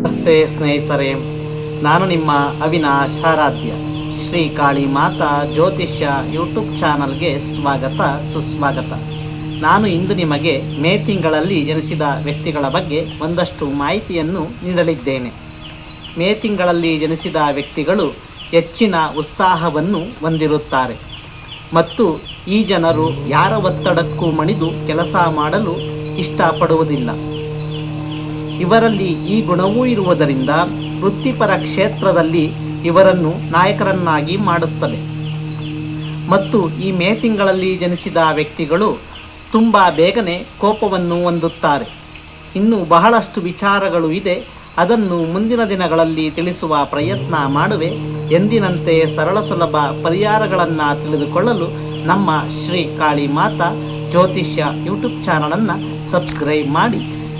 ನಮಸ್ತೆ ಸ್ನೇಹಿತರೆ, ನಾನು ನಿಮ್ಮ ಅವಿನಾಶ್ ಆರಾಧ್ಯ. ಶ್ರೀ ಕಾಳಿ ಮಾತಾ ಜ್ಯೋತಿಷ್ಯ ಯೂಟ್ಯೂಬ್ ಚಾನಲ್ಗೆ ಸ್ವಾಗತ, ಸುಸ್ವಾಗತ. ನಾನು ಇಂದು ನಿಮಗೆ ಮೇ ತಿಂಗಳಲ್ಲಿ ಜನಿಸಿದ ವ್ಯಕ್ತಿಗಳ ಬಗ್ಗೆ ಒಂದಷ್ಟು ಮಾಹಿತಿಯನ್ನು ನೀಡಲಿದ್ದೇನೆ. ಮೇ ತಿಂಗಳಲ್ಲಿ ಜನಿಸಿದ ವ್ಯಕ್ತಿಗಳು ಹೆಚ್ಚಿನ ಉತ್ಸಾಹವನ್ನು ಹೊಂದಿರುತ್ತಾರೆ ಮತ್ತು ಈ ಜನರು ಯಾರ ಒತ್ತಡಕ್ಕೂ ಮಣಿದು ಕೆಲಸ ಮಾಡಲು ಇಷ್ಟಪಡುವುದಿಲ್ಲ. ಇವರಲ್ಲಿ ಈ ಗುಣವೂ ಇರುವುದರಿಂದ ವೃತ್ತಿಪರ ಕ್ಷೇತ್ರದಲ್ಲಿ ಇವರನ್ನು ನಾಯಕರನ್ನಾಗಿ ಮಾಡುತ್ತದೆ. ಮತ್ತು ಈ ಮೇ ತಿಂಗಳಲ್ಲಿ ಜನಿಸಿದ ವ್ಯಕ್ತಿಗಳು ತುಂಬ ಬೇಗನೆ ಕೋಪವನ್ನು ಹೊಂದುತ್ತಾರೆ. ಇನ್ನು ಬಹಳಷ್ಟು ವಿಚಾರಗಳು ಇದೆ, ಅದನ್ನು ಮುಂದಿನ ದಿನಗಳಲ್ಲಿ ತಿಳಿಸುವ ಪ್ರಯತ್ನ ಮಾಡುವೆ ಎಂದಿನಂತೆ ಸರಳ ಸುಲಭ ಪರಿಹಾರಗಳನ್ನು ತಿಳಿದುಕೊಳ್ಳಲು ನಮ್ಮ ಶ್ರೀ ಕಾಳಿ ಮಾತಾ ಜ್ಯೋತಿಷ್ಯ ಯೂಟ್ಯೂಬ್ ಚಾನಲನ್ನು ಸಬ್ಸ್ಕ್ರೈಬ್ ಮಾಡಿ.